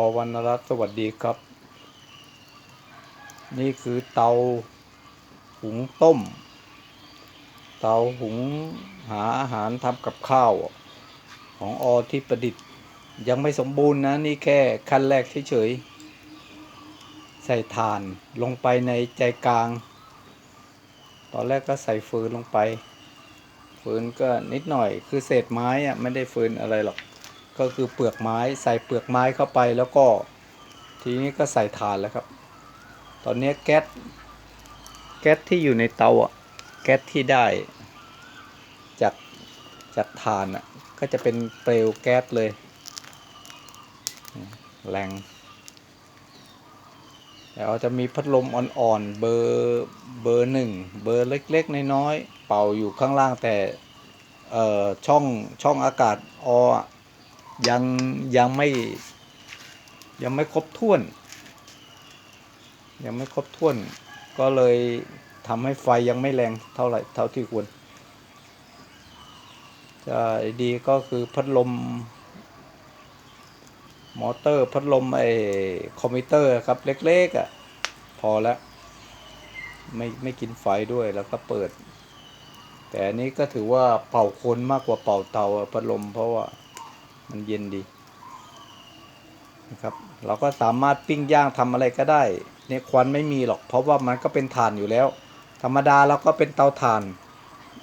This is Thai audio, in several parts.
อวรรณรัตน์สวัสดีครับ นี่คือเตาหุงต้ม เตาหุงหาอาหารทำกับข้าว ของอที่ประดิษฐ์ ยังไม่สมบูรณ์นะ นี่แค่ขั้นแรกเฉยๆ ใส่ถ่านลงไปในใจกลาง ตอนแรกก็ใส่ฟืนลงไป ฟืนก็นิดหน่อยคือเศษไม้อะไม่ได้ฟืนอะไรหรอก ก็คือเปลือกไม้ใส่เปลือกไม้เข้าไปแล้วก็ทีนี้ก็ใส่ถ่านแล้วครับ ตอนนี้แก๊สแก๊สที่อยู่ในเตาอะแก๊สที่ได้จากจากถ่านอะก็จะเป็นเปลวแก๊สเลย แรงแล้วจะมีพัดลมอ่อนๆเบอร์เบอร์หนึ่งเบอร์เล็กๆน้อยๆเป่าอยู่ข้างล่างแต่เอ่อช่องช่องอากาศออ ยังยังไม่ยังไม่ครบถ้วน ยังไม่ครบถ้วน ก็เลยทำให้ไฟยังไม่แรงเท่าไหร่เท่าที่ควรจะดีก็คือพัดลม มอเตอร์พัดลมไอ้คอมพิวเตอร์ครับเล็กๆอะ่ะ พอแล้วไม่ไม่กินไฟด้วยแล้วก็เปิด แต่อันนี้ก็ถือว่าเป่าคนมากกว่าเป่าเตาพัดลมเพราะว่า มันเย็นดีนะครับ เราก็สามารถปิ้งย่างทำอะไรก็ได้เนี่ยควันไม่มีหรอก เพราะว่ามันก็เป็นถ่านอยู่แล้ว ธรรมดาเราก็เป็นเตาถ่าน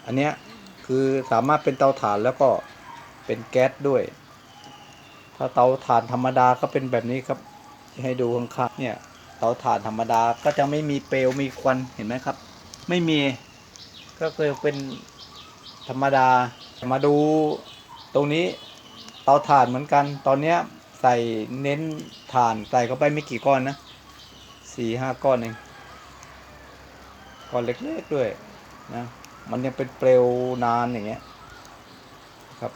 อันเนี้ยคือสามารถเป็นเตาถ่านแล้วก็เป็นแก๊สด้วย ถ้าเตาถ่านธรรมดาก็เป็นแบบนี้ครับให้ดูข้างๆเนี่ยเตาถ่านธรรมดาก็จะไม่มีเปลวมีควันเห็นไหมครับ ไม่มีก็คือเป็นธรรมดามาดูตรงนี้ เตาถ่านเหมือนกัน ตอนเนี้ยใส่เน้นถ่านใส่เข้าไปไม่กี่ก้อนนะสี่ห้าก้อนเองก้อนเล็กๆด้วยนะมันยังเป็นเปลวนานอย่างเงี้ยครับ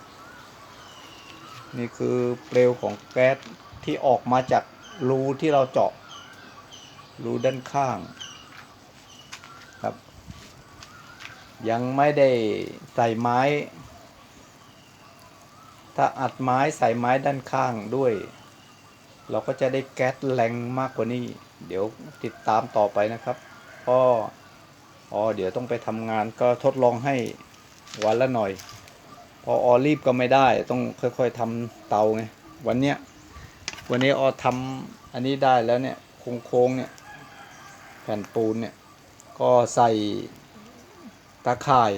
นี่คือเปลวของแก๊สที่ออกมาจากรูที่เราเจาะรูด้านข้างครับ ยังไม่ได้ใส่ไม้ ถ้าอัดไม้ใส่ไม้ด้านข้างด้วย เราก็จะได้แก๊สแรงมากกว่านี้ เดี๋ยวติดตามต่อไปนะครับก็อ๋อเดี๋ยวต้องไปทำงานก็ทดลองให้วันละหน่อย พอออรีบก็ไม่ได้ต้องค่อยๆทำเตาไงวันเนี้ยวันนี้ออทำอันนี้ได้แล้วเนี่ยโค้งๆเนี่ยแผ่นปูนเนี่ยก็ใส่ตาข่าย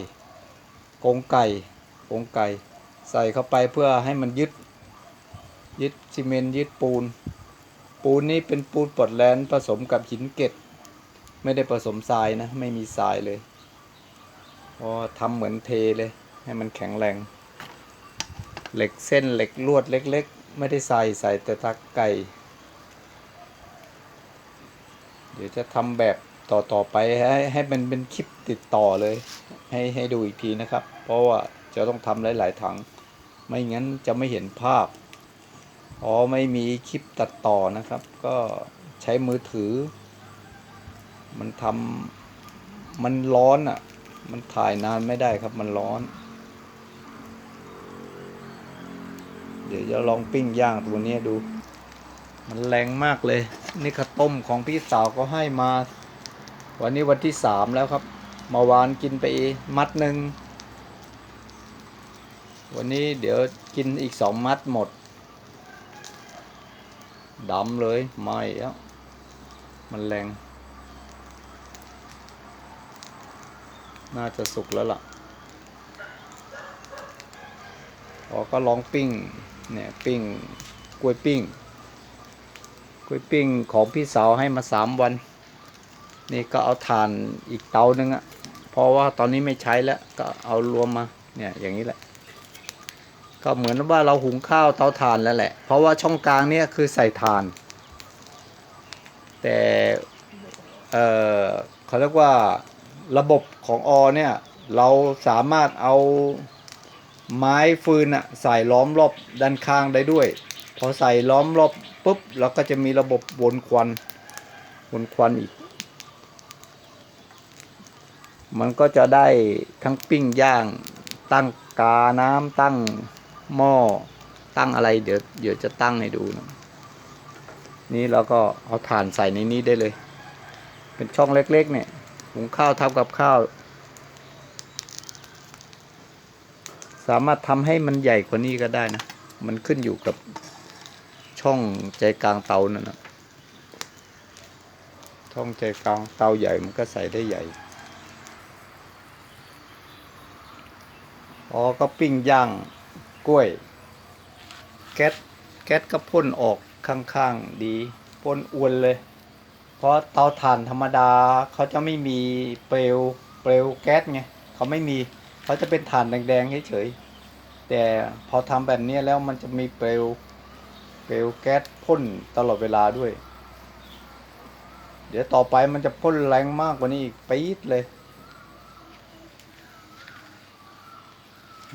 กรงไก่กรงไก่ ใส่เข้าไปเพื่อให้มันยึด ยึดซีเมนต์ยึดปูน ปูนนี้เป็นปูนปลดแลนผสมกับหินเกล็ดไม่ได้ผสมทรายนะ ไม่มีทรายเลยพอทำเหมือนเทเลย ให้มันแข็งแรง เหล็กเส้นเหล็กลวดเล็ก ๆ ไม่ได้ใส่ใส่แต่ตาไก่เดี๋ยวจะทำแบบต่อต่อไปให้ให้มันเป็นคลิปติดต่อเลย ให้ให้ดูอีกทีนะครับ เพราะว่าจะต้องทำหลาย ๆ ถัง ไม่งั้นจะไม่เห็นภาพ อ๋อไม่มีคลิปตัดต่อนะครับ ก็ใช้มือถือ มันทำมันร้อนอะ มันถ่ายนานไม่ได้ครับมันร้อน เดี๋ยวจะลองปิ้งย่างตัวนี้ดู มันแรงมากเลย นี่ข้าวต้มของพี่สาวก็ให้มา วันนี้วันที่สามแล้วครับเมาวานกินไปมัดหนึ่ง วันนี้เดี๋ยวกินอีกสองมัดหมดดำเลยไม่แล้วมันแรง น่าจะสุกแล้วล่ะพอก็ลองปิ้ง เนี่ยปิ้งกล้วยปิ้งกล้วยปิ้งของพี่สาวให้มาสามวัน นี่ก็เอาถ่านอีกเตานึงอะเพราะว่าตอนนี้ไม่ใช้แล้ว ก็เอารวมมา เนี่ยอย่างนี้แหละ ก็เหมือนว่าเราหุงข้าวเตาถ่านแล้วแหละ เพราะว่าช่องกลางเนี่ยคือใส่ถ่าน แต่ เออเขาเรียกว่าระบบของอเนี่ย เราสามารถเอาไม้ฟืนอะใส่ล้อมรอบด้านข้างได้ด้วย พอใส่ล้อมรอบปุ๊บเราก็จะมีระบบวนควันวนควันอีก มันก็จะได้ทั้งปิ้งย่างตั้งกาน้ำตั้ง หม้อตั้งอะไรเดี๋ยวเดี๋ยวจะตั้งให้ดูนะนี่เราก็เอาถ่านใส่ในนี้ได้เลย เป็นช่องเล็ก ๆ เนี่ยหุงข้าวทำกับข้าว สามารถทำให้มันใหญ่กว่านี้ก็ได้นะ มันขึ้นอยู่กับช่องใจกลางเตานั่นนะช่องใจกลางเตาใหญ่มันก็ใส่ได้ใหญ่อ๋อก็ปิ้งย่าง กล้วย แก๊สแก๊สก็พ่นออกข้างๆดีพ่นอวนเลย เพราะเตาถ่านธรรมดาเขาจะไม่มีเปลวเปลวแก๊สไงเขาไม่มีเขาจะเป็นถ่านแดงๆเฉยๆแต่พอทำแบบนี้แล้วมันจะมีเปลวเปลวแก๊สพ่นตลอดเวลาด้วย เดี๋ยวต่อไปมันจะพ่นแรงมากกว่านี้อีกปี๊ดเลย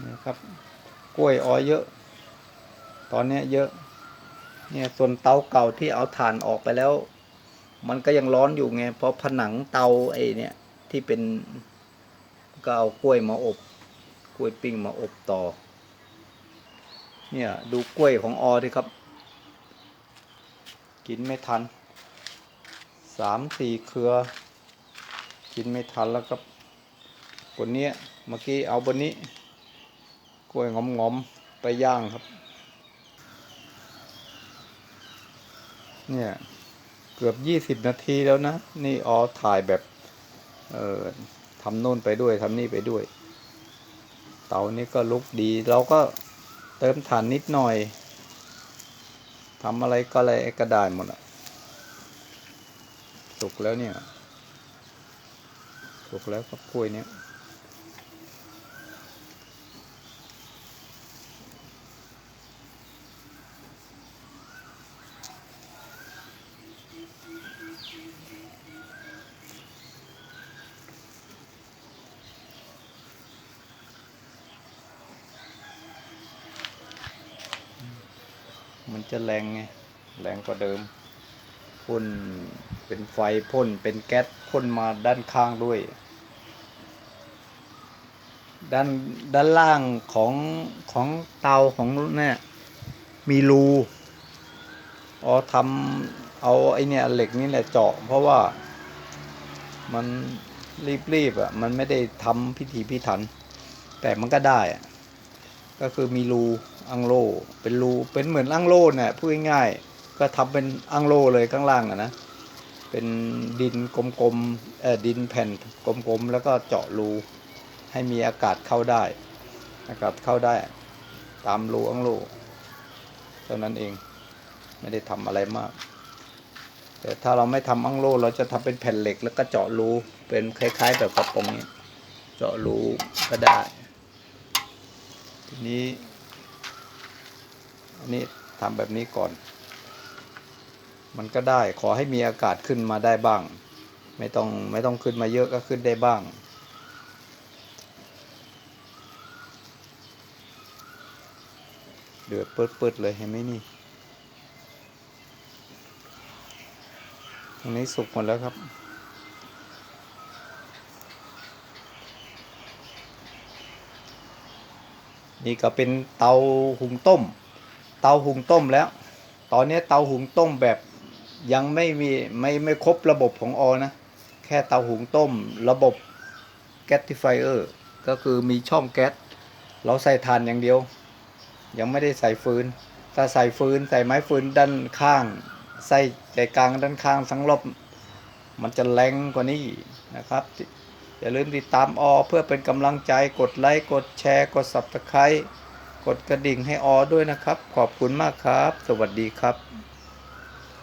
นะครับ กล้วยอ้อยเยอะ ตอนนี้เยอะ เนี่ยส่วนเตาเก่าที่เอาถ่านออกไปแล้ว มันก็ยังร้อนอยู่ไง เพราะผนังเตาไอ้เนี่ยที่เป็นก็เอากล้วยมาอบ กล้วยปิ้งมาอบต่อ เนี่ยดูกล้วยของออดิครับ กินไม่ทันสามสี่เครือ กินไม่ทันแล้วครับคนเนี้ยเมื่อกี้เอาบนนี้ กล้วยงอมๆไปย่างครับ เนี่ย เกือบยี่สิบนาทีแล้วนะ นี่อ๋อถ่ายแบบ เอ่อทำโน่นไปด้วยทำนี่ไปด้วย เตานี้ก็ลุกดี เราก็เติมถ่านนิดหน่อยทำอะไรก็อะไรก็ได้หมดอะสุกแล้วเนี่ย สุกแล้วกับกล้วยเนี้ย มันจะแรงไง แรงกว่าเดิม พ่นเป็นไฟพ่นเป็นแก๊สพ่นมาด้านข้างด้วย ด้านด้านล่างของของเตาของเนี่ยมีรูอ๋อทำเอาไอเนี่ยเหล็กนี่แหละเจาะ เพราะว่ามันรีบๆอะ มันไม่ได้ทำพิธีพิถัน แต่มันก็ได้อะก็คือมีรู อังโลเป็นรูเป็นเหมือนอังโลเนี่ยพูดง่ายๆก็ทำเป็นอังโลเลยข้างล่างอะนะเป็นดินกลมๆเออดินแผ่นกลมๆแล้วก็เจาะรูให้มีอากาศเข้าได้ อากาศเข้าได้ ตามรูอังโลเท่านั้นเองไม่ได้ทำอะไรมาก แต่ถ้าเราไม่ทำอังโลเราจะทำเป็นแผ่นเหล็กแล้วก็เจาะรูเป็นคล้ายๆแบบกระป๋องนี้เจาะรูก็ได้ทีนี้ อันนี้ทำแบบนี้ก่อน มันก็ได้ขอให้มีอากาศขึ้นมาได้บ้าง ไม่ต้องไม่ต้องขึ้นมาเยอะก็ขึ้นได้บ้าง เดือดเปิดๆเลยเห็นไหมนี่ ตรงนี้สุกหมดแล้วครับนี่ก็เป็นเตาหุงต้ม เตาหุงต้มแล้ว ตอนนี้เตาหุงต้มแบบยังไม่มีไม่ไม่ครบระบบของออนะ แค่เตาหุงต้มระบบแก๊สติฟายเออร์ก็คือมีช่องแก๊สเราใส่ถ่านอย่างเดียว ยังไม่ได้ใส่ฟืน ถ้าใส่ฟืนใส่ไม้ฟืนด้านข้าง ใส่ใจกลางด้านข้างทั้งรอบมันจะแรงกว่านี้นะครับอย่าลืมติดตามอเพื่อเป็นกำลังใจกดไลค์กดแชร์กด Subscribe กดกระดิ่งให้ออด้วยนะครับ ขอบคุณมากครับ สวัสดีครับ